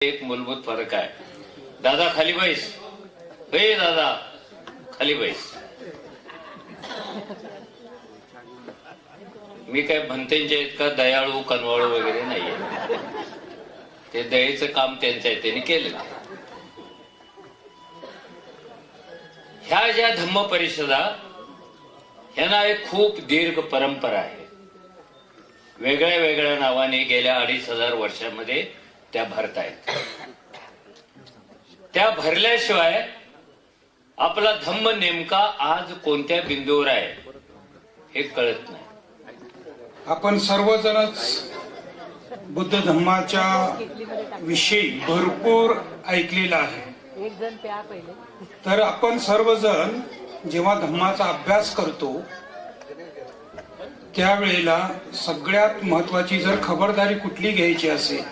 एक मूलभूत फरक आहे. दादा खाली बैस. हे दादा खाली बैस. मी काय भंतेंच्या इतका दयाळू कनवाळू वगैरे नाहीये. ते दयेचं काम त्यांचं आहे त्यांनी केलं ह्या ज्या धम्म परिषदा ह्यांना एक खूप दीर्घ परंपरा आहे. वेगळ्या वेगळ्या नावाने गेल्या अडीच हजार वर्षामध्ये त्या भरत आहेत त्या भरल्याशिवाय आपला धम्म नेमका आज कोणत्या बिंदूवर आहे हे कळत नाही. आपण सर्वजणच बुद्ध धम्माच्या विषयी भरपूर ऐकलेलं आहे. तर आपण सर्वजण जेव्हा धम्माचा अभ्यास करतो त्यावेळेला सगळ्यात महत्वाची जर खबरदारी कुठली घ्यायची असेल